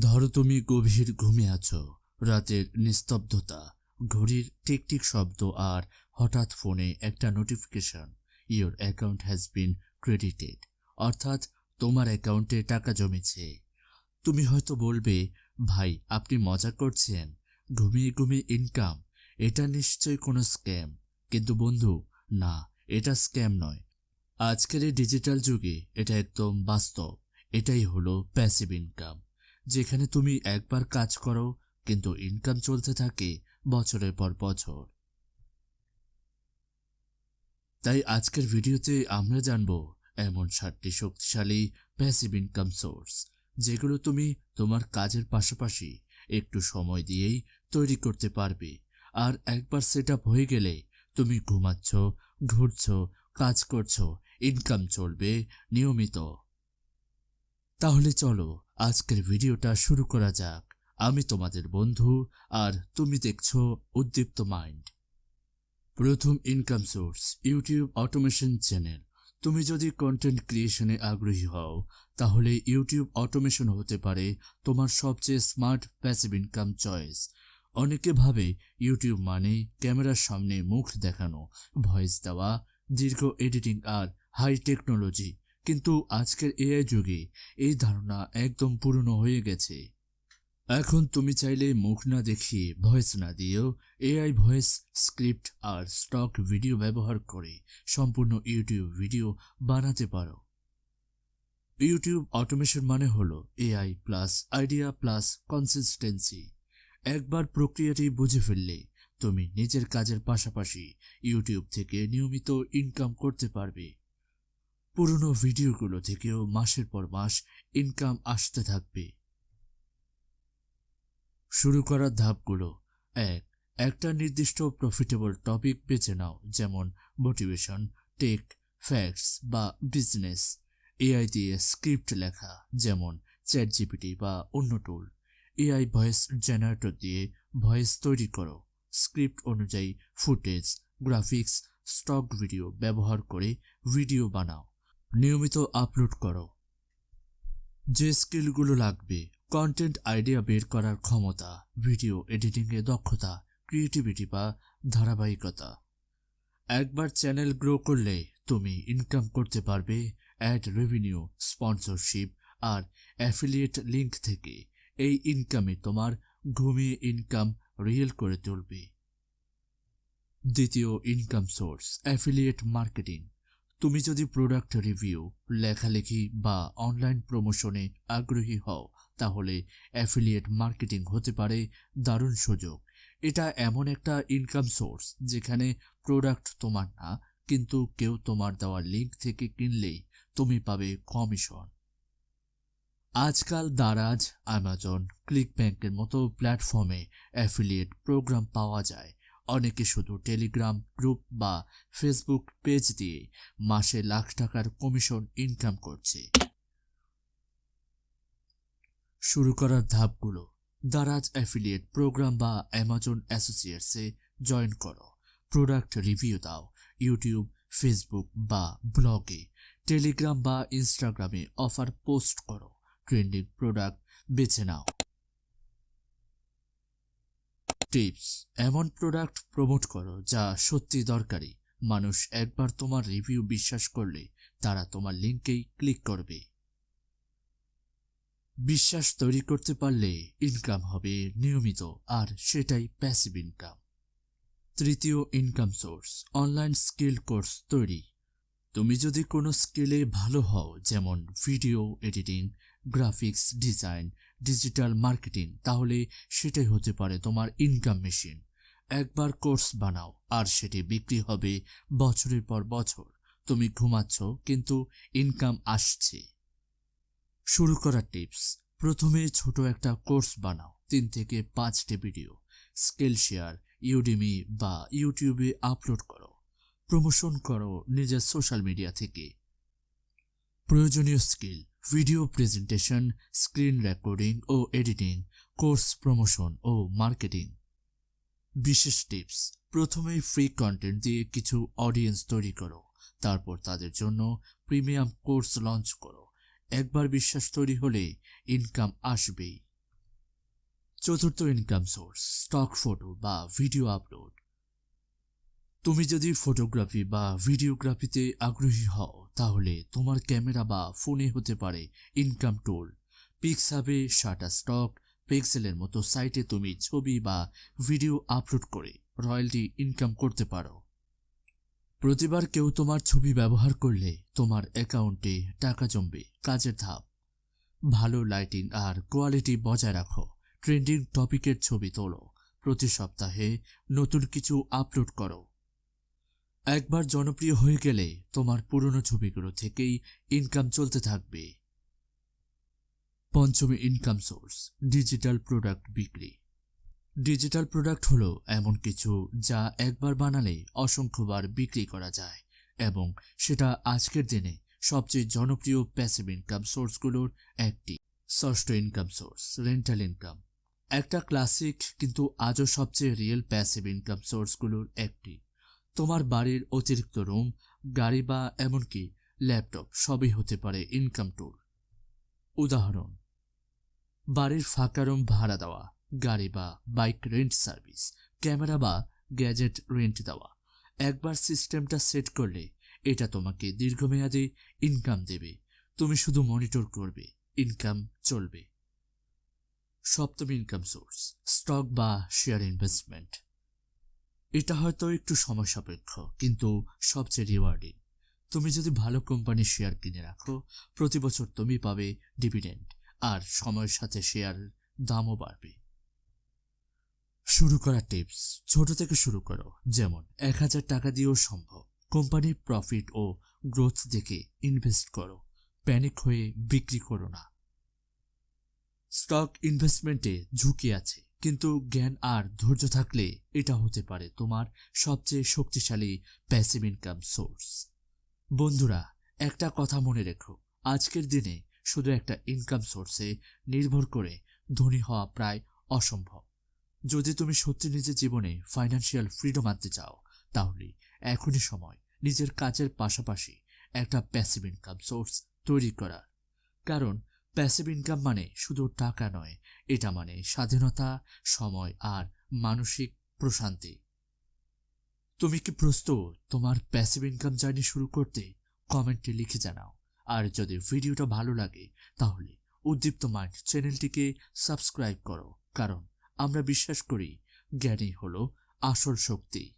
ধরো তুমি গভীর ঘুমে আছো, রাতের নিস্তব্ধতা, ঘড়ির টিকটিক শব্দ আর হঠাৎ ফোনে একটা notification your account has been credited অর্থাৎ তোমার অ্যাকাউন্টে টাকা জমেছে। তুমি হয়তো বলবে, ভাই, আপনি মজা করছেন, ঘুমিয়ে ঘুমিয়ে ইনকাম এটা নিশ্চয়ই কোনো স্ক্যাম কিন্তু বন্ধু, না, এটা স্ক্যাম নয়। আজকের এই ডিজিটাল যুগে এটা একদম বাস্তব, এটাই হলো প্যাসিভ ইনকাম যেখানে তুমি একবার কাজ করো, কিন্তু ইনকাম চলতে থাকে বছরের পর বছর। তাই আজকের ভিডিওতে আমরা জানব এমন সাতটি শক্তিশালী প্যাসিভ ইনকাম সোর্স যেগুলো তুমি তোমার কাজের পাশাপাশি একটু সময় দিয়েই তৈরি করতে পারবে। আর একবার সেট আপ হয়ে গেলে তুমি ঘুমাচ্ছ, ঘুরছ, কাজ করছ ইনকাম চলবে নিয়মিত। তাহলে চলো, আজকের ভিডিওটা শুরু করা যাক। আমি তোমাদের বন্ধু, আর তুমি দেখছ উদ্দীপ্ত মাইন্ড। প্রথম income source YouTube automation channel. তুমি যদি কন্টেন্ট ক্রিয়েশনে আগ্রহী হও, তাহলে ইউটিউব অটোমেশন হতে পারে তোমার সবচেয়ে স্মার্ট প্যাসিভ ইনকাম চয়েস অনেকে ভাবে ইউটিউব মানে ক্যামেরার সামনে মুখ দেখানো ভয়েস দেওয়া, দীর্ঘ এডিটিং আর হাই টেকনোলজি কিন্তু আজকের এআই যুগে এই ধারণা একদম পুরনো হয়ে গেছে। এখন তুমি চাইলে মুখ না দেখিয়ে ভয়েস না দিয়েও এআই ভয়েস স্ক্রিপ্ট আর স্টক ভিডিও ব্যবহার করে সম্পূর্ণ ইউটিউব ভিডিও বানাতে পারো। ইউটিউব অটোমেশন মানে হলো AI plus idea plus consistency. একবার প্রক্রিয়াটি বুঝে ফেললে তুমি নিজের কাজের পাশাপাশি ইউটিউব থেকে নিয়মিত ইনকাম করতে পারবে। পুরনো ভিডিওগুলো থেকেও মাসের পর মাস ইনকাম আসতে থাকবে। শুরু করার ধাপগুলো। এক, একটা নির্দিষ্ট প্রফিটেবল টপিক বেছে নাও, যেমন মোটিভেশন টেক ফ্যাক্টস বা বিজনেস এআই দিয়ে স্ক্রিপ্ট লেখা, যেমন চ্যাট জিপিটি বা অন্য টুল এআই ভয়েস জেনারেটর দিয়ে ভয়েস তৈরি করো স্ক্রিপ্ট অনুযায়ী ফুটেজ গ্রাফিক্স স্টক ভিডিও ব্যবহার করে ভিডিও বানাও। নিয়মিত আপলোড করো। যে স্কিলগুলো লাগবে কন্টেন্ট আইডিয়া বের করার ক্ষমতা ভিডিও এডিটিংয়ে দক্ষতা ক্রিয়েটিভিটি বা ধারাবাহিকতা। একবার চ্যানেল গ্রো করলে তুমি ইনকাম করতে পারবে অ্যাড রেভিনিউ স্পন্সরশিপ আর অ্যাফিলিয়েট লিঙ্ক থেকে। এই ইনকামে তোমার ঘুমিয়ে ইনকাম রিয়েল করে তুলবে। দ্বিতীয় ইনকাম সোর্স অ্যাফিলিয়েট মার্কেটিং তুমি যদি প্রোডাক্ট রিভিউ লেখালেখি বা অনলাইন প্রমোশনে আগ্রহী হও, তাহলে অ্যাফিলিয়েট মার্কেটিং হতে পারে দারুণ সুযোগ। এটা এমন একটা ইনকাম সোর্স যেখানে প্রোডাক্ট তোমার না, কিন্তু কেউ তোমার দেওয়া লিঙ্ক থেকে কিনলেই তুমি পাবে কমিশন আজকাল দারাজ অ্যামাজন ক্লিক ব্যাংকের মতো প্ল্যাটফর্মে অ্যাফিলিয়েট প্রোগ্রাম পাওয়া যায়। অনেকে শুধু টেলিগ্রাম গ্রুপ বা ফেসবুক পেজ দিয়ে মাসে লাখ টাকার কমিশন ইনকাম করছে। শুরু করার ধাপগুলো, দারাজ অ্যাফিলিয়েট প্রোগ্রাম বা অ্যামাজন অ্যাসোসিয়েটসে জয়েন করো। প্রোডাক্ট রিভিউ দাও ইউটিউব ফেসবুক বা ব্লগে টেলিগ্রাম বা ইনস্টাগ্রামে অফার পোস্ট করো। ট্রেন্ডিং প্রোডাক্ট বেছে নাও। টিপস, এমন প্রোডাক্ট প্রমোট করো যা সত্যি দরকারি। মানুষ একবার তোমার রিভিউ বিশ্বাস করলে তারা তোমার লিঙ্কেই ক্লিক করবে। বিশ্বাস তৈরি করতে পারলে ইনকাম হবে নিয়মিত, আর সেটাই প্যাসিভ ইনকাম তৃতীয় income source online skill course তৈরি। তুমি যদি কোনো স্কিলে ভালো হও, যেমন video editing graphics design digital marketing তাহলে সেটাই হতে পারে তোমার ইনকাম মেশিন একবার কোর্স বানাও, আর সেটি বিক্রি হবে বছরের পর বছর। তুমি ঘুমাচ্ছ, কিন্তু ইনকাম আসছে। শুরু করার টিপস প্রথমে ছোট একটা কোর্স বানাও, তিন থেকে পাঁচটি ভিডিও স্কিল শেয়ার ইউডিমি বা ইউটিউবে আপলোড করো। প্রমোশন করো নিজের সোশ্যাল মিডিয়া থেকে। প্রয়োজনীয় skill video presentation screen recording ও এডিটিং কোর্স প্রমোশন ও মার্কেটিং বিশেষ টিপস প্রথমেই ফ্রি কন্টেন্ট দিয়ে কিছু অডিয়েন্স তৈরি করো। তারপর তাদের জন্য প্রিমিয়াম কোর্স লঞ্চ করো। একবার বিশ্বাস তৈরি হলে ইনকাম আসবেই। চতুর্থ ইনকাম সোর্স স্টক ফটো বা ভিডিও আপলোড তুমি যদি ফটোগ্রাফি বা ভিডিওগ্রাফিতে আগ্রহী হও, তাহলে তোমার ক্যামেরা বা ফোনে হতে পারে ইনকাম টুল পিক্সাবে শাটা স্টক পিক্সেলের মতো সাইটে তুমি ছবি বা ভিডিও আপলোড করে রয়্যালটি ইনকাম করতে পারো। প্রতিবার কেউ তোমার ছবি ব্যবহার করলে তোমার অ্যাকাউন্টে টাকা জমবে, কাজের ধাপ। ভালো লাইটিং আর কোয়ালিটি বজায় রাখো ট্রেন্ডিং টপিকের ছবি তোলো। প্রতি সপ্তাহে নতুন কিছু আপলোড করো। একবার জনপ্রিয় হয়ে গেলে তোমার পুরনো ছবিগুলো থেকেই ইনকাম চলতে থাকবে। পঞ্চমী ইনকাম সোর্স ডিজিটাল প্রোডাক্ট বিক্রি। ডিজিটাল প্রোডাক্ট হলো এমন কিছু যা একবার বানালে অসংখ্যবার বিক্রি করা যায় এবং সেটা আজকের দিনে সবচেয়ে জনপ্রিয় প্যাসিভ ইনকাম সোর্সগুলোর একটি। ষষ্ঠ ইনকাম সোর্স রেন্টাল ইনকাম একটা ক্লাসিক কিন্তু আজও সবচেয়ে রিয়েল প্যাসিভ ইনকাম সোর্সগুলোর একটি। তোমার বাড়ির অতিরিক্ত রুম, গাড়ি বা এমনকি ল্যাপটপ সবই হতে পারে ইনকাম টুল উদাহরণ, বাড়ির ফাঁকা রুম ভাড়া দেওয়া, গাড়ি বা বাইক রেন্ট সার্ভিস ক্যামেরা বা গ্যাজেট রেন্ট দেওয়া। একবার সিস্টেমটা সেট করলে এটা তোমাকে দীর্ঘমেয়াদে ইনকাম দেবে। তুমি শুধু মনিটর করবে ইনকাম চলবে। সপ্তম ইনকাম সোর্স স্টক বা শেয়ার ইনভেস্টমেন্ট এটা হয়তো একটু সময় সাপেক্ষ কিন্তু সবচেয়ে রিওয়ার্ডিং তুমি যদি ভালো কোম্পানির শেয়ার কিনে রাখো, প্রতি বছর তুমি পাবে ডিভিডেন্ড আর সময়ের সাথে শেয়ার দামও বাড়বে। শুরু করা টিপস ছোট থেকে শুরু করো, যেমন এক হাজার টাকা দিয়েও সম্ভব। কোম্পানির প্রফিট ও গ্রোথ দেখে ইনভেস্ট করো। প্যানিক হয়ে বিক্রি করো না। স্টক ইনভেস্টমেন্টে ঝুঁকি আছে। কিন্তু জ্ঞান আর ধৈর্য থাকলে এটা হতে পারে তোমার সবচেয়ে শক্তিশালী প্যাসিভ ইনকাম সোর্স বন্ধুরা, একটা কথা মনে রেখো। আজকের দিনে শুধু একটা ইনকাম সোর্সে নির্ভর করে ধনী হওয়া প্রায় অসম্ভব। যদি তুমি সত্যি নিজের জীবনে ফাইন্যান্সিয়াল ফ্রিডম আনতে চাও, তাহলে এখনই সময় নিজের কাজের পাশাপাশি একটা প্যাসিভ ইনকাম সোর্স তৈরি করার। কারণ প্যাসিভ ইনকাম মানে শুধু টাকা নয়, এটা মানে স্বাধীনতা, সময় আর মানসিক প্রশান্তি। তুমি কি প্রস্তুত তোমার প্যাসিভ ইনকাম জার্নি শুরু করতে? কমেন্টে লিখে জানাও। আর যদি ভিডিওটা ভালো লাগে, তাহলে উদ্দীপ্ত মাইন্ড চ্যানেলটিকে সাবস্ক্রাইব করো। কারণ আমরা বিশ্বাস করি জ্ঞানই হলো আসল শক্তি।